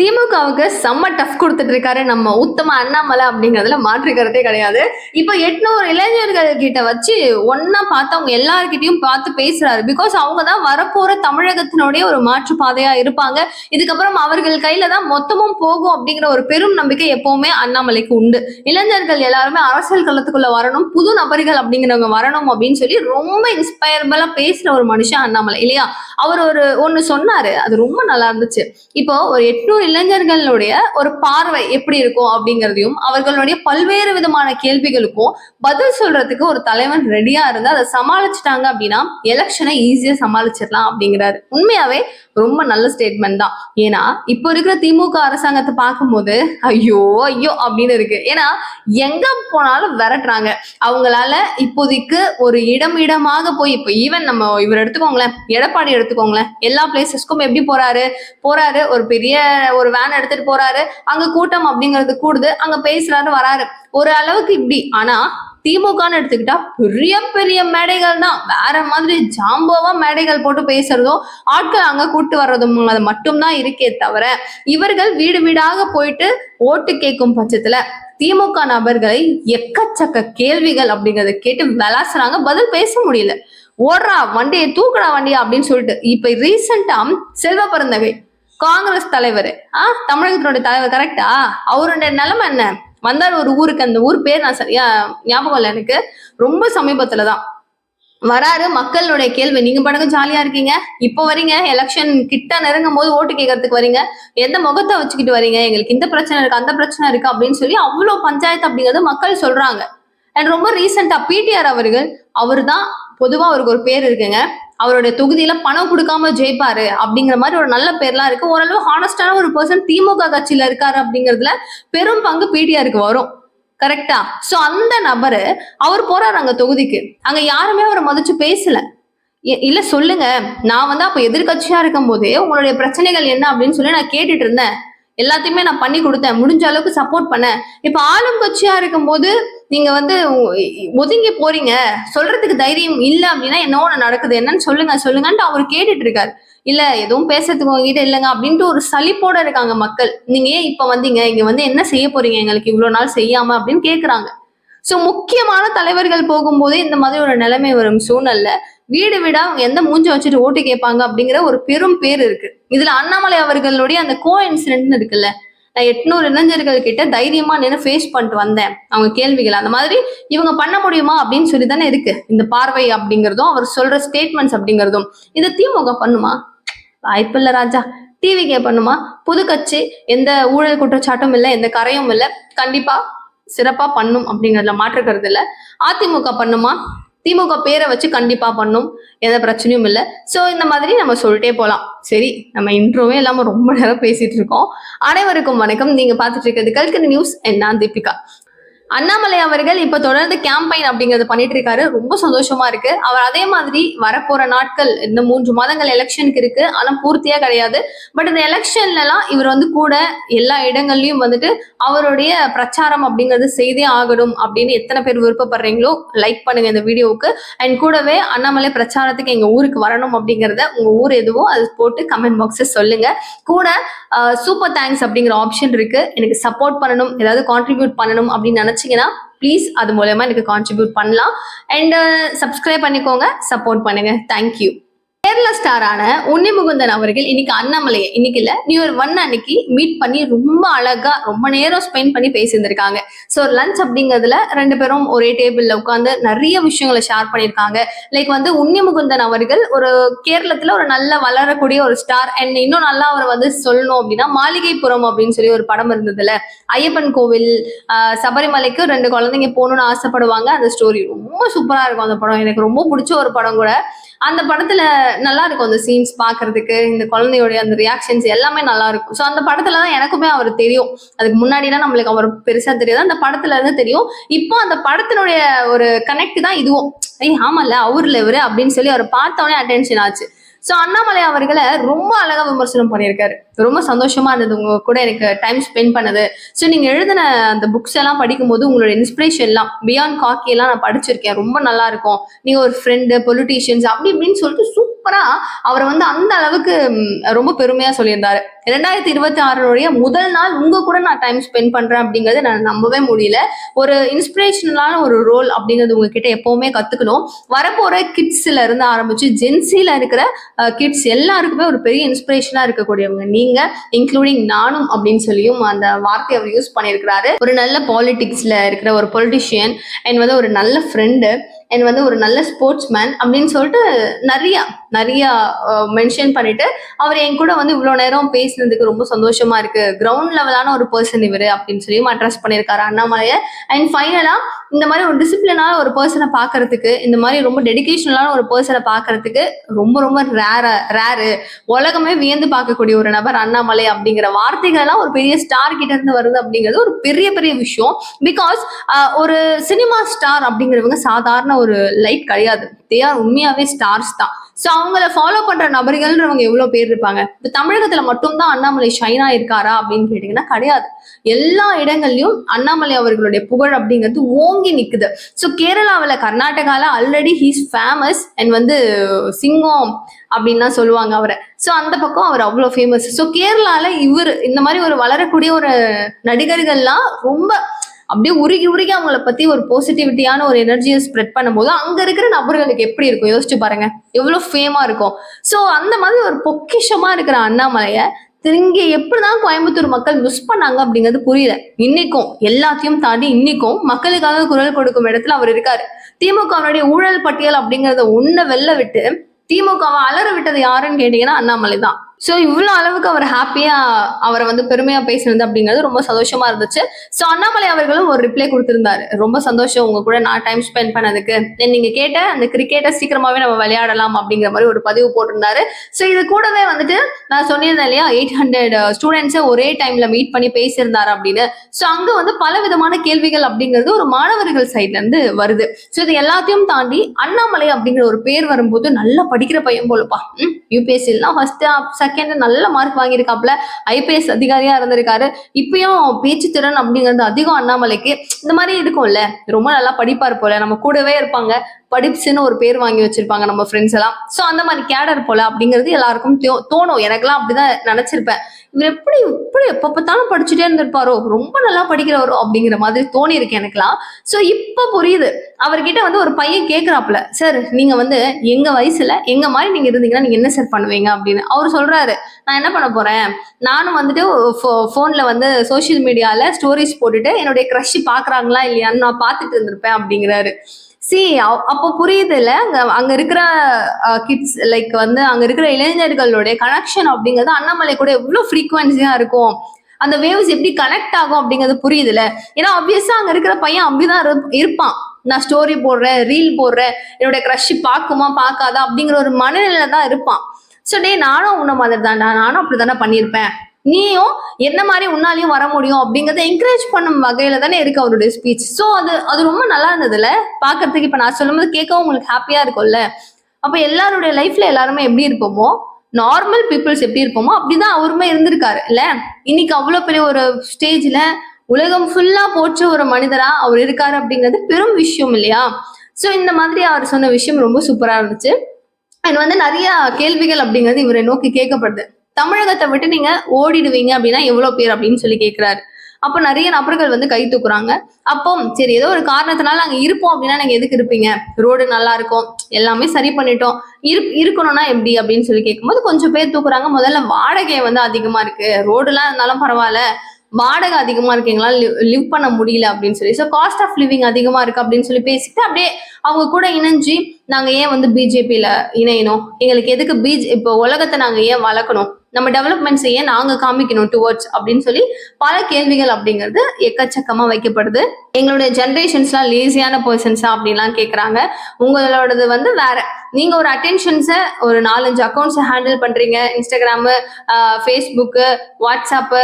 திமுகவுக்கு செம்ம டஃப் கொடுத்துட்டு இருக்காரு நம்ம உத்தம அண்ணாமலை அப்படிங்கிறதுல மாற்றுக்கிறதே கிடையாது. இப்போ எட்நூறு இளைஞர்கள் கிட்ட வச்சு ஒன்னா பார்த்து அவங்க எல்லார்கிட்டையும் பார்த்து பேசுறாரு. பிகாஸ் அவங்க தான் வரப்போற தமிழகத்தினுடைய ஒரு மாற்று பாதையா இருப்பாங்க. இதுக்கப்புறம் அவர்கள் கையில தான் மொத்தமும் போகும் அப்படிங்கிற ஒரு பெரும் நம்பிக்கை எப்பவுமே அண்ணாமலைக்கு உண்டு. இளைஞர்கள் எல்லாருமே அரசியல் களத்துக்குள்ள வரணும் புது நபர்கள் அப்படிங்கிறவங்க வரணும் அப்படின்னு சொல்லி ரொம்ப இன்ஸ்பயர்பலா பேசுற ஒரு மனுஷன் அண்ணாமலை இல்லையா? அவர் ஒரு ஒன்னு சொன்னாரு அது ரொம்ப நல்லா இருந்துச்சு. இப்போ ஒரு எட்நூறு இளைஞர்களுடைய ஒரு பார்வை எப்படி இருக்கும் அப்படிங்கிறதையும் அவர்களுடைய பல்வேறு விதமான கேள்விகளுக்கும் பதில் சொல்றதுக்கு ஒரு தலைவன் ரெடியா இருந்து அதை சமாளிச்சிட்டாங்க அப்படின்னா எலெக்ஷனை ஈஸியா சமாளிச்சிடலாம் அப்படிங்கிறாரு. உண்மையாவே ரொம்ப நல்ல ஸ்டேட்மெண்ட் தான். ஏன்னா இப்போ இருக்கிற திமுக அரசாங்கத்தை பார்க்கும்போது ஐயோ ஐயோ அப்படின்னு இருக்கு. ஏன்னா எங்க போனாலும் விரட்டுறாங்க. அவங்களால இப்போதைக்கு ஒரு இடம் இடமாக போய் இப்போ ஈவன் நம்ம இவர் எடுத்துக்கோங்களேன் எடப்பாடி எடுத்துக்கோங்களேன். எல்லா பிளேசஸ்க்கும் எப்படி போறாரு? போறாரு ஒரு பெரிய ஒரு வேன் எடுத்துட்டு போறாரு. அங்க கூட்டம் அப்படிங்கிறது கூடுது. அங்க பேசுறாரு வராரு. ஒரு அளவுக்கு இப்படி. ஆனா திமுகன்னு எடுத்துக்கிட்டா பெரிய பெரிய மேடைகள் தான். வேற மாதிரி ஜாம்போவா மேடைகள் போட்டு பேசுறதும் ஆட்கள் அங்க கூட்டு வர்றதும் அது மட்டும்தான் இருக்கே தவிர இவர்கள் வீடு வீடாக போயிட்டு ஓட்டு கேட்கும் பட்சத்துல திமுக நபர்களை எக்கச்சக்க கேள்விகள் அப்படிங்கறத கேட்டு விளாசுறாங்க. பதில் பேச முடியல. ஓடுறா வண்டியை தூக்குடா வண்டியா அப்படின்னு சொல்லிட்டு. இப்ப ரீசெண்டா செல்வ பிறந்தவை காங்கிரஸ் தலைவர். ஆ தமிழகத்தினுடைய தலைவர் கரெக்டா அவருடைய நிலைமை என்ன? வந்தார் ஒரு ஊருக்கு அந்த ஊர் பேர் நான் சரியா ஞாபகம் இல்லை எனக்கு. ரொம்ப சமீபத்துல தான் வராரு மக்களுடைய கேள்வி. நீங்க பாட்டுக்கு ஜாலியா இருக்கீங்க. இப்போ வரீங்க எலெக்ஷன் கிட்ட நெருங்கும் போது ஓட்டு கேட்கறதுக்கு வரீங்க. எந்த முகத்தை வச்சுக்கிட்டு வரீங்க? எங்களுக்கு இந்த பிரச்சனை இருக்கு அந்த பிரச்சனை இருக்கு அப்படின்னு சொல்லி அவ்வளவு பஞ்சாயத்து அப்படிங்கிறது மக்கள் சொல்றாங்க. அண்ட் ரொம்ப ரீசெண்டா பிடிஆர் அவர்கள் அவர் தான் பொதுவா அவருக்கு ஒரு பேர் இருக்குங்க. அவருடைய தொகுதியில பணம் கொடுக்காம ஜெயிப்பாரு அப்படிங்கிற மாதிரி ஒரு நல்ல பேர்லாம் இருக்கு. ஓரளவு ஹானஸ்டான ஒரு பர்சன் திமுக கட்சியில இருக்காரு அப்படிங்கிறதுல பெரும் பங்கு பிடிஆருக்கு வரும். கரெக்டா சோ அந்த நபரு அவர் போறாரு அங்க தொகுதிக்கு. அங்க யாருமே அவரை மதிச்சு பேசல. இல்ல சொல்லுங்க. நான் வந்து அப்ப எதிர்கட்சியா இருக்கும் போதே உங்களுடைய பிரச்சனைகள் என்ன அப்படின்னு சொல்லி நான் கேட்டுட்டு இருந்தேன். எல்லாத்தையுமே நான் பண்ணி கொடுத்தேன். முடிஞ்ச அளவுக்கு சப்போர்ட் பண்ணேன். இப்ப ஆளும் கட்சியா இருக்கும்போது நீங்க வந்து ஒதுங்கி போறீங்க. சொல்றதுக்கு தைரியம் இல்ல அப்படின்னா என்ன ஒண்ணு நடக்குது. என்னன்னு சொல்லுங்க சொல்லுங்கன்ட்டு அவர் கேட்டுட்டு இருக்காரு. இல்ல எதுவும் பேசுறதுக்கு உங்ககிட்ட இல்லைங்க அப்படின்ட்டு ஒரு சளிப்போட இருக்காங்க மக்கள். நீங்க ஏன் இப்ப வந்தீங்க? இங்க வந்து என்ன செய்ய போறீங்க? எங்களுக்கு இவ்வளவு நாள் செய்யாம அப்படின்னு கேக்குறாங்க. சோ முக்கியமான தலைவர்கள் போகும்போதே இந்த மாதிரி ஒரு நிலைமை வரும் சூழ்நிலை வீடு வீடா அவங்க எந்த மூஞ்ச வச்சுட்டு ஓட்டு கேட்பாங்க அப்படிங்கிற ஒரு பெரும் பேர் இருக்கு. இதுல அண்ணாமலை அவர்களுடைய அந்த கோ இன்சிடென்ட் இருக்குல்ல நான் எட்நூறு இளைஞர்கள் கிட்ட தைரியமா நின்று ஃபேஸ் பண்ணிட்டு வந்தேன். அவங்க கேள்விகள் அந்த மாதிரி இவங்க பண்ண முடியுமா அப்படின்னு சொல்லி தானே இருக்கு. இந்த பார்வை அப்படிங்கிறதும் அவர் சொல்ற ஸ்டேட்மெண்ட்ஸ் அப்படிங்கிறதும். இதை திமுக பண்ணுமா? வாய்ப்பில்லை ராஜா. டிவிகே பண்ணுமா? புது கட்சி எந்த ஊழல் குற்றச்சாட்டும் இல்லை எந்த கரையும் இல்லை. கண்டிப்பா சிறப்பா பண்ணும் அப்படிங்கறதுல மாற்றுக்கிறது இல்லை. அதிமுக பண்ணுமா? திமுக பேரை வச்சு கண்டிப்பா பண்ணும். எந்த பிரச்சனையும் இல்லை. சோ இந்த மாதிரி நம்ம சொல்லிட்டே போகலாம் சரி நம்ம இன்ட்ரோவே இல்லாம ரொம்ப நேரம் பேசிட்டு இருக்கோம். அனைவருக்கும் வணக்கம். நீங்க பார்த்துட்டு இருக்கிறது கல்கரி நியூஸ். என்ன தீபிகா. அண்ணாமலை அவர்கள் இப்ப தொடர்ந்து கேம்பெயின் அப்படிங்கறது பண்ணிட்டு இருக்காரு ரொம்ப சந்தோஷமா இருக்கு. அவர் அதே மாதிரி வரப்போற நாட்கள் இந்த மூன்று மாதங்கள் எலெக்ஷனுக்கு இருக்கு. ஆனா பூர்த்தியா கிடையாது. பட் இந்த எலெக்ஷன்ல எல்லாம் இவர் வந்து கூட எல்லா இடங்கள்லயும் வந்துட்டு அவருடைய பிரச்சாரம் அப்படிங்கிறது செய்தே ஆகணும் அப்படின்னு எத்தனை பேர் விருப்பப்படுறீங்களோ லைக் பண்ணுங்க இந்த வீடியோவுக்கு. அண்ட் கூடவே அண்ணாமலை பிரச்சாரத்துக்கு எங்க ஊருக்கு வரணும் அப்படிங்கறத உங்க ஊர் எதுவோ அது போட்டு கமெண்ட் பாக்ஸஸ் சொல்லுங்க. கூட சூப்பர் தேங்க்ஸ் அப்படிங்கிற ஆப்ஷன் இருக்கு. எனக்கு சப்போர்ட் பண்ணணும் ஏதாவது கான்ட்ரிபியூட் பண்ணணும் அப்படின்னு நினைச்சீங்கன்னா ப்ளீஸ் அது மூலயமா எனக்கு கான்ட்ரிபியூட் பண்ணலாம். அண்ட் சப்ஸ்கிரைப் uh, பண்ணிக்கோங்க. சப்போர்ட் பண்ணுங்க. தேங்க்யூ கேரளா ஸ்டாரான உன்னி முகுந்தன் அவர்கள் இன்னைக்கு அண்ணாமலையை இன்னைக்கு இல்ல நியூ இயர் ஒன் அன்னைக்கு மீட் பண்ணி ரொம்ப அழகா ரொம்ப நேரம் ஸ்பெண்ட் பண்ணி பேசியிருந்திருக்காங்க. ஸோ லஞ்ச் அப்படிங்கிறதுல ரெண்டு பேரும் ஒரே டேபிள்ல உட்காந்து நிறைய விஷயங்களை ஷேர் பண்ணியிருக்காங்க. லைக் வந்து உன்னி முகுந்தன் அவர்கள் ஒரு கேரளத்துல ஒரு நல்ல வளரக்கூடிய ஒரு ஸ்டார் அண்ட் இன்னும் நல்லா அவர் வந்து சொல்லணும் அப்படின்னா மாளிகைப்புறம் அப்படின்னு சொல்லி ஒரு படம் இருந்ததுல. ஐயப்பன் கோவில் சபரிமலைக்கு ரெண்டு குழந்தைங்க போகணும்னு ஆசைப்படுவாங்க. அந்த ஸ்டோரி ரொம்ப சூப்பரா இருக்கும் அந்த படம். எனக்கு ரொம்ப பிடிச்ச ஒரு படம் கூட. அந்த படத்துல நல்லா இருக்கும் அந்த சீன்ஸ் பாக்குறதுக்கு இந்த குழந்தையோட அந்த ரியாக்ஷன்ஸ் எல்லாமே நல்லா இருக்கும். ஸோ அந்த படத்துல தான் எனக்குமே அவர் தெரியும். அதுக்கு முன்னாடிலாம் நம்மளுக்கு அவர் பெருசா தெரியாது. அந்த படத்துல இருந்து தெரியும். இப்போ அந்த படத்தினுடைய ஒரு கனெக்ட் தான் இதுவும். ஐய் ஆமால அவர்ல இவரு அப்படின்னு சொல்லி அவர் பார்த்தோன்னே அட்டென்ஷன் ஆச்சு. ஸோ அண்ணாமலை அவர்களை ரொம்ப அழகா விமர்சனம் பண்ணியிருக்காரு. ரொம்ப சந்தோஷமா இருந்தது. உங்க கூட எனக்கு டைம் ஸ்பெண்ட் பண்ணது. ஸோ நீங்க எழுதின அந்த புக்ஸ் எல்லாம் படிக்கும்போது உங்களோட இன்ஸ்பிரேஷன் எல்லாம் பியாண்ட் காக்கி எல்லாம் நான் படிச்சிருக்கேன். ரொம்ப நல்லா இருக்கும். நீங்க ஒரு ஃப்ரெண்டு பொலிட்டீஷியன்ஸ் அப்படி இப்படின்னு சொல்லிட்டு சூப்பர் சூப்பரா அவரை வந்து அந்த அளவுக்கு ரொம்ப பெருமையா சொல்லியிருந்தாரு. ரெண்டாயிரத்தி இருபத்தி ஆறுடைய முதல் நாள் உங்க கூட நான் டைம் ஸ்பெண்ட் பண்றேன் அப்படிங்கறது நான் நம்பவே முடியல. ஒரு இன்ஸ்பிரேஷனலான ஒரு ரோல் அப்படிங்கிறது உங்ககிட்ட எப்பவுமே கத்துக்கணும். வரப்போற கிட்ஸ்ல இருந்து ஆரம்பிச்சு ஜென்சில இருக்கிற கிட்ஸ் எல்லாருக்குமே ஒரு பெரிய இன்ஸ்பிரேஷனா இருக்கக்கூடியவங்க நீங்க இன்க்ளூடிங் நானும் அப்படின்னு சொல்லியும் அந்த வார்த்தையை அவர் யூஸ் பண்ணியிருக்கிறாரு. ஒரு நல்ல பாலிடிக்ஸ்ல இருக்கிற ஒரு பொலிட்டிஷியன் அண்ட் வந்து ஒரு நல்ல ஃப்ரெண்டு அண்ட் வந்து ஒரு நல்ல ஸ்போர்ட்ஸ் மேன் அப்படின்னு சொல்லிட்டு நிறைய நிறைய மென்ஷன் பண்ணிட்டு அவர் என் கூட வந்து இவ்வளோ நேரம் பேசினதுக்கு ரொம்ப சந்தோஷமா இருக்கு. கிரவுண்ட் லெவலான ஒரு பர்சன் இவர் அப்படின்னு சொல்லி அட்ரஸ் பண்ணியிருக்காரு அண்ணாமலையை. அண்ட் ஃபைனலா இந்த மாதிரி ஒரு டிசிப்ளினான ஒரு பர்சனை பார்க்கறதுக்கு இந்த மாதிரி ரொம்ப டெடிக்கேஷனலான ஒரு பர்சனை பார்க்கறதுக்கு ரொம்ப ரொம்ப ரேரா ரேரு உலகமே வியந்து பார்க்கக்கூடிய ஒரு நபர் அண்ணாமலை அப்படிங்கிற வார்த்தைகள் எல்லாம் ஒரு பெரிய ஸ்டார் கிட்ட இருந்து வருது அப்படிங்கிறது ஒரு பெரிய பெரிய விஷயம். பிகாஸ் ஒரு சினிமா ஸ்டார் அப்படிங்கிறவங்க சாதாரண ஒரு லைட் கிடையாது. தே ஆர் உண்மையாவே ஸ்டார்ஸ் தான். ஸோ அவங்கள ஃபாலோ பண்ற நபர்கள்ன்றவங்க எவ்வளவு பேர் இருப்பாங்க? இப்போ தமிழகத்துல மட்டும்தான் அண்ணாமலை ஷைனா இருக்காரா அப்படின்னு கேட்டீங்கன்னா கிடையாது. எல்லா இடங்கள்லயும் அண்ணாமலை அவர்களுடைய புகழ் அப்படிங்கிறது ஓங்கி நிக்குது. ஸோ கேரளாவில் கர்நாடகால ஆல்ரெடி ஹீஸ் ஃபேமஸ் அண்ட் வந்து சிங்கம் அப்படின்னு தான் சொல்லுவாங்க அவரை. ஸோ அந்த பக்கம் அவர் அவ்வளோ ஃபேமஸ் ஸோ கேரளால இவர் இந்த மாதிரி ஒரு வளரக்கூடிய ஒரு நடிகர்கள்லாம் ரொம்ப அப்படியே உருகி உருகி அவங்கள பத்தி ஒரு பாசிட்டிவிட்டியான ஒரு எனர்ஜியை ஸ்ப்ரெட் பண்ணும்போது அங்க இருக்கிற நபர்களுக்கு எப்படி இருக்கும்? யோசிச்சு பாருங்க. எவ்வளவு ஃபேமா இருக்கும். ஸோ அந்த மாதிரி ஒரு பொக்கிஷமா இருக்கிற அண்ணாமலைய இங்க எப்படிதான் கோயம்புத்தூர் மக்கள் மிஸ் பண்ணாங்க அப்படிங்கிறது புரியல. இன்னைக்கும் எல்லாத்தையும் தாண்டி இன்னைக்கும் மக்களுக்காக குரல் கொடுக்கும் இடத்துல அவர் இருக்காரு. திமுகவினுடைய ஊழல் பட்டியல் அப்படிங்கறத ஒண்ணு வெல்ல விட்டு திமுகவை அலற விட்டது யாருன்னு கேட்டீங்கன்னா அண்ணாமலை தான் ஸோ இவ்வளோ அளவுக்கு அவர் ஹாப்பியா அவரை வந்து பெருமையா பேசினது அப்படிங்கிறது ரொம்ப சந்தோஷமா இருந்துச்சு. ஸோ அண்ணாமலை அவர்களும் ஒரு ரிப்ளை கொடுத்திருந்தாரு. ரொம்ப சந்தோஷம் உங்க கூட நான் டைம் ஸ்பெண்ட் பண்ணதுக்கு. Then நீங்க கேட்ட அந்த கிரிக்கெட்டை சீக்கிரமாவே நம்ம விளையாடலாம் அப்படிங்கிற மாதிரி ஒரு பதிவு போட்டிருந்தாரு. ஸோ இது கூடவே வந்துட்டு நான் சொன்னிருந்தேன் இல்லையா எயிட் ஹண்ட்ரட் ஸ்டூடெண்ட்ஸை ஒரே டைம்ல மீட் பண்ணி பேசியிருந்தாரு அப்படின்னு. ஸோ அங்க வந்து பல விதமான கேள்விகள் அப்படிங்கிறது ஒரு மாணவர்கள் சைட்ல இருந்து வருது. ஸோ இது எல்லாத்தையும் தாண்டி அண்ணாமலை அப்படிங்கிற ஒரு பேர் வரும்போது நல்லா படிக்கிற பையன் போலப்பா. யூபிஎஸ்சிலாம் ஃபர்ஸ்ட் செகண்ட் நல்ல மார்க் வாங்கியிருக்காப்ல ஐபிஎஸ் அதிகாரியா இருந்திருக்காரு. இப்பயும் பேச்சு திறன் அப்படிங்கிறது அதிகம் அண்ணாமலைக்கு. இந்த மாதிரி இருக்கும்ல. ரொம்ப நல்லா படிப்பார் போல. நம்ம கூடவே இருப்பாங்க. படிப்ஸ்ன்னு ஒரு பேர் வாங்கி வச்சிருப்பாங்க நம்ம ஃப்ரெண்ட்ஸ் எல்லாம். ஸோ அந்த மாதிரி கேடர் போல அப்படிங்கிறது எல்லாருக்கும் தோணும் தோணும். எனக்கெல்லாம் அப்படிதான் நினைச்சிருப்பேன். இவர் எப்படி இப்படி எப்ப பார்த்தாலும் படிச்சுட்டே இருந்திருப்பாரோ ரொம்ப நல்லா படிக்கிறவரோ அப்படிங்கிற மாதிரி தோணி இருக்கு எனக்குலாம் ஸோ இப்போ புரியுது. அவர்கிட்ட வந்து ஒரு பையன் கேட்குறாப்புல சார் நீங்க வந்து எங்க வயசுல எங்க மாதிரி நீங்க இருந்தீங்கன்னா நீங்க என்ன சார் பண்ணுவீங்க? அப்படின்னு. அவர் சொல்றாரு நான் என்ன பண்ண போறேன்? நானும் வந்துட்டு ஃபோன்ல வந்து சோஷியல் மீடியால ஸ்டோரிஸ் போட்டுட்டு என்னுடைய க்ரஷ் பாக்குறாங்களா இல்லையான்னு நான் பார்த்துட்டு இருந்திருப்பேன் அப்படிங்கிறாரு. சி அப்போ புரியுது அங்க அங்க இருக்கிற கிட்ஸ் லைக் வந்து அங்க இருக்கிற இளைஞர்களுடைய கனெக்ஷன் அப்படிங்கிறது அண்ணாமலை கூட எவ்வளவு ஃப்ரீக்வன்சியா இருக்கும். அந்த வேவ்ஸ் எப்படி கனெக்ட் ஆகும் அப்படிங்கிறது புரியுதுல ஏன்னா ஆப்வியஸா அங்க இருக்கிற பையன் அப்படிதான் இருப்பான். நான் ஸ்டோரி போடுறேன் ரீல் போடுறேன் என்னோட க்ரஷ் பார்க்குமா பார்க்காதா அப்படிங்கிற ஒரு மனநிலையில தான் இருப்பான். ஸோ டே நானும் உன்ன மாதிரி தான்டா நானும் அப்படிதானே பண்ணியிருப்பேன். நீயும் என்ன மாதிரி உன்னாலையும் வர முடியும் அப்படிங்கறத என்கரேஜ் பண்ணும் வகையில தானே இருக்கு அவருடைய ஸ்பீச் ஸோ அது அது ரொம்ப நல்லா இருந்ததுல. பாக்குறதுக்கு இப்ப நான் சொல்லும்போது கேட்கவும் உங்களுக்கு ஹாப்பியா இருக்கும்ல. அப்ப எல்லாருடைய லைஃப்ல எல்லாருமே எப்படி இருப்போமோ நார்மல் பீப்புள்ஸ் எப்படி இருப்போமோ அப்படிதான் அவருமே இருந்திருக்காரு இல்ல? இன்னைக்கு அவ்வளவு பெரிய ஒரு ஸ்டேஜ்ல உலகம் ஃபுல்லா போற்ற ஒரு மனிதரா அவர் இருக்காரு அப்படிங்கிறது பெரும் விஷயம் இல்லையா? சோ இந்த மாதிரி அவர் சொன்ன விஷயம் ரொம்ப சூப்பரா இருந்துச்சு. அண்ட் வந்து நிறைய கேள்விகள் அப்படிங்கிறது இவரை நோக்கி கேட்கப்படுது. தமிழகத்தை விட்டு நீங்க ஓடிடுவீங்க அப்படின்னா எவ்வளவு பேர் அப்படின்னு சொல்லி கேட்கிறாரு அப்போ நிறைய நபர்கள் வந்து கை தூக்குறாங்க. அப்போ சரி ஏதோ ஒரு காரணத்தினால அங்க இருப்போம் அப்படின்னா நீங்க எதுக்கு இருப்பீங்க? ரோடு நல்லா இருக்கும் எல்லாமே சரி பண்ணிட்டோம். இரு இருக்கணும்னா எப்படி அப்படின்னு சொல்லி கேட்கும்போது கொஞ்சம் பேர் தூக்குறாங்க. முதல்ல வாடகை வந்து அதிகமா இருக்கு. ரோடுலாம் இருந்தாலும் பரவாயில்ல. வாடகை அதிகமா இருக்கு எங்களால் லிவ் பண்ண முடியல அப்படின்னு சொல்லி. ஸோ காஸ்ட் ஆஃப் லிவிங் அதிகமா இருக்கு அப்படின்னு சொல்லி பேசிட்டு அப்படியே அவங்க கூட இணைஞ்சு நாங்க ஏன் வந்து பிஜேபியில இணையணும்? எங்களுக்கு எதுக்கு பிஜே இப்போ உலகத்தை நாங்க ஏன் வளர்க்கணும்? நம்ம டெவலப்மெண்ட் செய்ய நாங்க காமிக்கணும் டுவர்ட்ஸ் அப்படின்னு சொல்லி பல கேள்விகள் அப்படிங்கிறது எக்கச்சக்கமா வைக்கப்படுது. எங்களுடைய ஜென்ரேஷன்ஸ்லாம் லேசியான பர்சன்ஸா அப்படின்லாம் கேட்குறாங்க உங்களோடது வந்து வேற நீங்க ஒரு அட்டென்ஷன்ஸை ஒரு நாலஞ்சு அக்கௌண்ட்ஸை ஹேண்டில் பண்றீங்க. இன்ஸ்டாகிராமு ஃபேஸ்புக்கு வாட்ஸ்அப்பு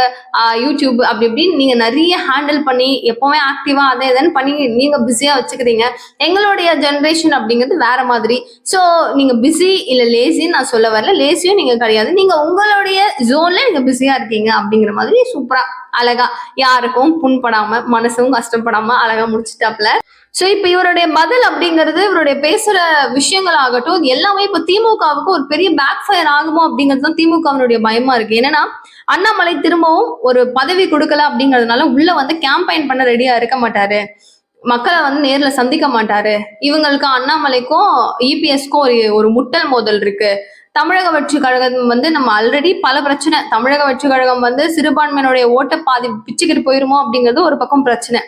யூடியூப் அப்படி இப்படின்னு நீங்க நிறைய ஹேண்டில் பண்ணி எப்பவுமே ஆக்டிவா அதை இதன்னு பண்ணி நீங்க பிஸியா வச்சுக்கிறீங்க. எங்களுடைய ஜென்ரேஷன் அப்படிங்கிறது வேற மாதிரி. ஸோ நீங்க பிஸி இல்ல லேசின்னு நான் சொல்ல வரல. லேசியும் நீங்க கிடையாது. நீங்க உங்களுடைய ஜோன்ல நீங்க பிஸியா இருக்கீங்க அப்படிங்கிற மாதிரி சூப்பரா அழகா யாருக்கும் புண்படாம மனசும் கஷ்டப்படாம அழகா முடிச்சுட்டாப்ல. சோ இப்ப இவருடைய பதில் அப்படிங்கிறது இவருடைய பேசுற விஷயங்கள் ஆகட்டும் எல்லாமே இப்ப திமுகவுக்கு ஒரு பெரிய பேக் ஃபயர் ஆகுமோ அப்படிங்கிறது தான் திமுகவினுடைய பயமா இருக்கு. என்னன்னா அண்ணாமலை திரும்பவும் ஒரு பதவி கொடுக்கல அப்படிங்கறதுனால உள்ள வந்து கேம்பெயின் பண்ண ரெடியா இருக்க மாட்டாரு. மக்களை வந்து நேர்ல சந்திக்க மாட்டாரு. இவங்களுக்கு அண்ணாமலைக்கும் இபிஎஸ்க்கும் ஒரு ஒரு முட்டல் மோதல் இருக்கு. தமிழக வெற்றி கழகம் வந்து நம்ம ஆல்ரெடி பல பிரச்சனை. தமிழக வெற்றி கழகம் வந்து சிறுபான்மையினுடைய ஓட்ட பாதி பிச்சுக்கிட்டு போயிருமோ அப்படிங்கிறது ஒரு பக்கம் பிரச்சனை.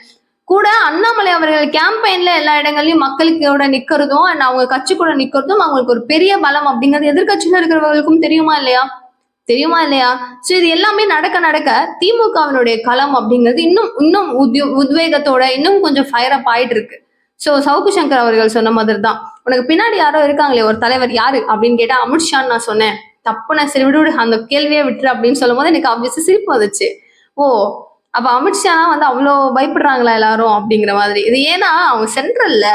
கூட அண்ணாமலை அவர்கள் கேம்பெயின்ல எல்லா இடங்கள்லயும் மக்களுக்கு நிக்கிறதும் அண்ட் அவங்க கட்சி கூட நிக்கிறதும் அவங்களுக்கு ஒரு பெரிய பலம் அப்படிங்கிறது எதிர்கட்சியில இருக்கிறவர்களுக்கும் தெரியுமா இல்லையா? தெரியுமா இல்லையா? சோ இது எல்லாமே நடக்க நடக்க திமுகவினுடைய களம் அப்படிங்கிறது இன்னும் இன்னும் உத்யோ- உத்வேகத்தோட இன்னும் கொஞ்சம் ஃபயர் அப் ஆயிட்டு இருக்கு சோ சவுக்கு சங்கர் அவர்கள் சொன்ன மாதிரி தான் உனக்கு பின்னாடி யாரோ இருக்காங்களே ஒரு தலைவர் யாரு அப்படின்னு கேட்டா அமித்ஷான்னு நான் சொன்னேன். தப்பு நான் சரி விடு விடு, அந்த கேள்வியே விட்டுரு அப்படின்னு சொல்லும் போது எனக்கு ஆப்வியஸா சிரிப்பு வந்துச்சு. ஓ அப்ப அமித்ஷானா வந்து அவ்வளோ பயப்படுறாங்களா எல்லாரும் அப்படிங்கிற மாதிரி. இது ஏன்னா அவங்க சென்ட்ரல்ல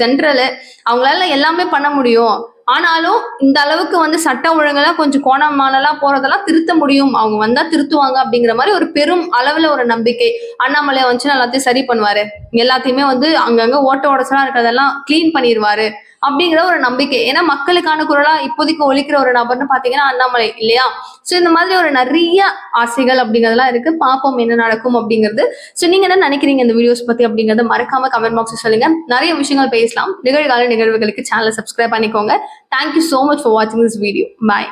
சென்ட்ரலு அவங்களால எல்லாமே பண்ண முடியும். ஆனாலும் இந்த அளவுக்கு வந்து சட்ட ஒழுங்கெல்லாம் கொஞ்சம் கோணமானலாம் போறதெல்லாம் திருத்த முடியும். அவங்க வந்தா திருத்துவாங்க அப்படிங்கிற மாதிரி ஒரு பெரும் அளவுல ஒரு நம்பிக்கை அண்ணாமலை வந்துச்சுன்னா எல்லாத்தையும் சரி பண்ணுவாரு. எல்லாத்தையுமே வந்து அங்கங்க ஓட்ட ஓடச்சலா இருக்கிறதெல்லாம் க்ளீன் பண்ணிடுவாரு அப்படிங்கிற ஒரு நம்பிக்கை. ஏன்னா மக்களுக்கான குரலா இப்போதைக்கு ஒழிக்கிற ஒரு நபர்னு பாத்தீங்கன்னா அண்ணாமலை இல்லையா? சோ இந்த மாதிரி ஒரு நிறைய ஆசைகள் அப்படிங்கறதெல்லாம் இருக்கு. பாப்போம் என்ன நடக்கும் அப்படிங்கிறது. சோ நீங்க என்ன நினைக்கிறீங்க இந்த வீடியோஸ் பத்தி அப்படிங்கறத மறக்காம கமெண்ட் பாக்ஸ் சொல்லுங்க. நிறைய விஷயங்கள் பேசலாம். நிகழ்கால நிகழ்வுகளுக்கு சேனலை சப்ஸ்கிரைப் பண்ணிக்கோங்க. Thank you so much for வாட்சிங் திஸ் வீடியோ பாய்